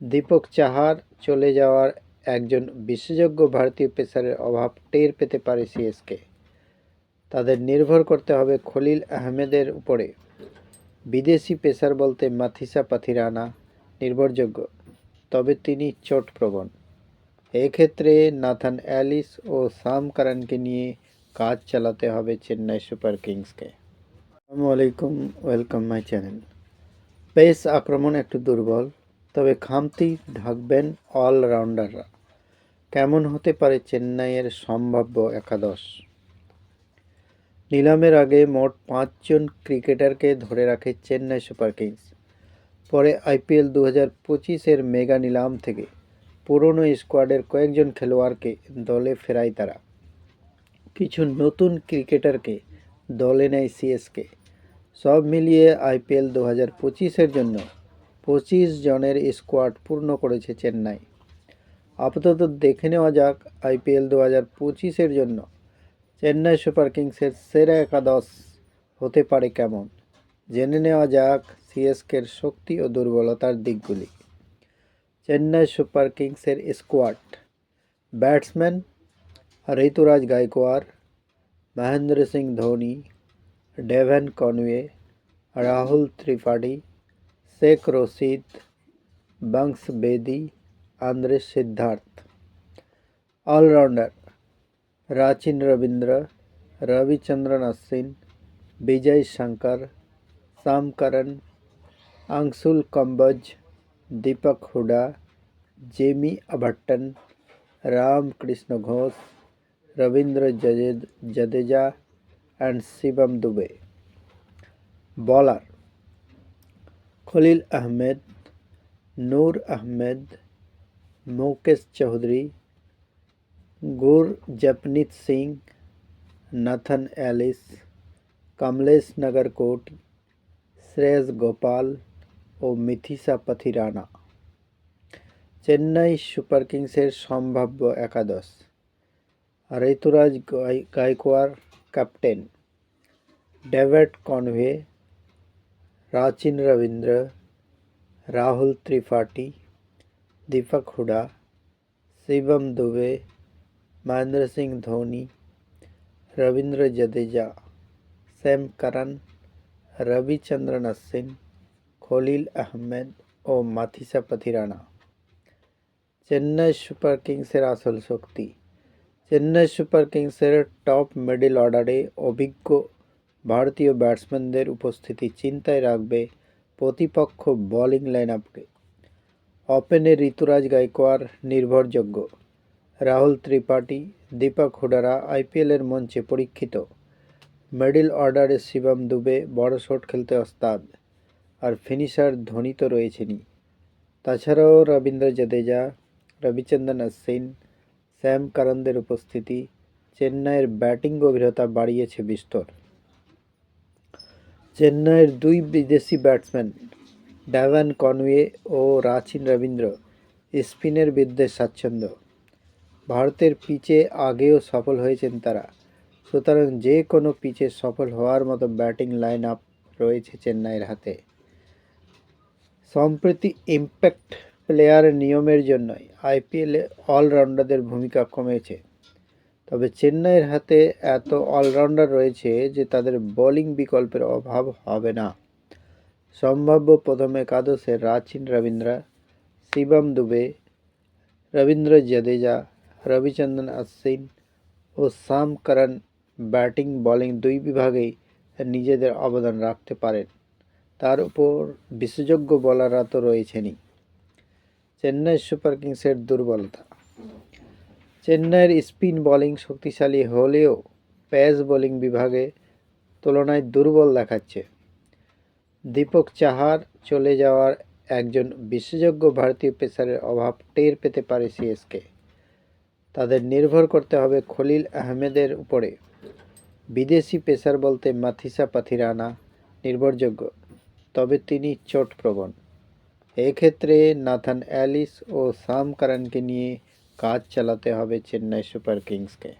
দীপক চাহার চলে যাওয়ার একজন বিশেষজ্ঞ ভারতীয় পেসারের অভাব টের পেতে পারে সিএসকে। তাদের নির্ভর করতে হবে খলিল আহমেদের উপরে। বিদেশি পেসার বলতে মাথিসা পাথিরানা, নির্ভরযোগ্য, তবে তিনি চোটপ্রবণ এক্ষেত্রে নাথান অ্যালিস ও সাম কারানকে নিয়ে কাজ চালাতে হবে চেন্নাই সুপার কিংসকে। আসসালামু আলাইকুম, ওয়েলকাম মাই চ্যানেল। পেস আক্রমণ একটু দুর্বল তবে খামতি ঢাকবেন অলরাউন্ডাররা কেমন হতে পারে চেন্নাইয়ের সম্ভাব্য একাদশ? নিলামের আগে মোট পাঁচজন ক্রিকেটারকে ধরে রাখে চেন্নাই সুপার কিংস। পরে আইপিএল দু হাজার পঁচিশের মেগা নিলাম থেকে পুরনো স্কোয়াডের কয়েকজন খেলোয়াড়কে দলে ফেরায় তারা। কিছু নতুন ক্রিকেটারকে দলে নেয় সিএসকে। সব মিলিয়ে আইপিএল দু হাজার পঁচিশের জন্য পঁচিশ জনের স্কোয়াড পূর্ণ করেছে চেন্নাই। আপাতত দেখে নেওয়া যাক আইপিএল দু হাজার পঁচিশের জন্য চেন্নাই সুপার কিংসের সেরা একাদশ হতে পারে কেমন। জেনে নেওয়া যাক সিএসকের শক্তি ও দুর্বলতার দিকগুলি। চেন্নাই সুপার কিংসের squad batsman Ruturaj Gaikwad Mahendra Singh Dhoni, Devon Conway, Rahul Tripathi Shaikh Rasheed bunks Bedi Andre Siddharth. Allrounder Rachin Ravindra Ravichandran Ashwin Vijay Shankar Sam Curran Anshul Kamboj Deepak Hooda, Jamie अभट्टन, Ramakrishna Ghosh, Ravindra Jadeja and Shivam Dube. Bowler Khalil Ahmad Noor Ahmed Mukesh Choudhary Gurjapneet Singh Nathan Ellis Kamlesh Nagarkoti Shreyas Gopal O Matheesha Pathirana Chennai super কিংসের সম্ভাব্য একাদশ ঋতুরাজ গাই- Gaikwad captain David convey Rachin Ravindra Rahul Tripathi Deepak Hooda Shivam Dube Mahendra Singh Dhoni Ravindra Jadeja Sam Curran Ravichandran Ashwin Khaleel Ahmed ও Matheesha Pathirana Chennai super কিংসের আসল শক্তি Chennai super কিংসের top middle অর্ডারে অভিজ্ঞ ভারতীয় ব্যাটসম্যানদের উপস্থিতি চিন্তায় রাখবে প্রতিপক্ষ বোলিং লাইন আপকে ওপেনে ঋতুরাজ গায়কোয়াড় নির্ভরযোগ্য। রাহুল ত্রিপাঠী, দীপক হুডারা আইপিএলের মঞ্চে পরীক্ষিত। মিডল অর্ডারে শিবম দুবে বড় শট খেলতে ওস্তাদ। আর ফিনিশার ধোনি তো রয়েছেনই। তাছাড়াও রবীন্দ্র জাদেজা, রবিচন্দ্রন অশ্বিন স্যাম কারণদের উপস্থিতি, চেন্নাইয়ের ব্যাটিং গভীরতা বাড়িয়েছে বিস্তর। চেন্নাইয়ের দুই বিদেশি ব্যাটসম্যান ড্যাভান কনওয়ে ও রাচিন রবীন্দ্র স্পিনের বিরুদ্ধে স্বাচ্ছন্দ্য। ভারতের পিচে আগেও সফল হয়েছেন তারা। সুতরাং যে কোনো পিচে সফল হওয়ার মতো ব্যাটিং লাইন আপ রয়েছে চেন্নাইয়ের হাতে। সম্প্রতি ইম্প্যাক্ট প্লেয়ার নিয়মের জন্যই আইপিএলে অলরাউন্ডারদের ভূমিকা কমেছে। তবে চেন্নাইয়ের হাতে এত অলরাউন্ডার রয়েছে যে তাদের বোলিং বিকল্পের অভাব হবে না। সম্ভাব্য প্রথম একাদশে রাচিন রবীন্দ্র, শিবম দুবে, রবীন্দ্র জাদেজা, রবিচন্দ্রন আশ্বিন ও সাম করণ ব্যাটিং বোলিং দুই বিভাগেই নিজেদের অবদান রাখতে পারেন। তার উপর বিশেষজ্ঞ বোলাররা তো রয়েছেনই। চেন্নাই সুপার কিংসের দুর্বলতা। চেন্নাইয়ের স্পিন বোলিং শক্তিশালী হলেও পেস বোলিং বিভাগে তুলনায় দুর্বল দেখাচ্ছে। দীপক চাহার চলে যাওয়ার একজন বিশেষজ্ঞ ভারতীয় পেসারের অভাব টের পেতে পারে সিএসকে। তাদের নির্ভর করতে হবে খলিল আহমেদের উপরে। বিদেশি পেসার বলতে মাথিসা পাথিরানা নির্ভরযোগ্য, তবে তিনি চোটপ্রবণ। এক্ষেত্রে নাথান অ্যালিস ও সাম কারানকে নিয়ে কাজ চালাতে হবে চেন্নাই সুপার কিংসকে।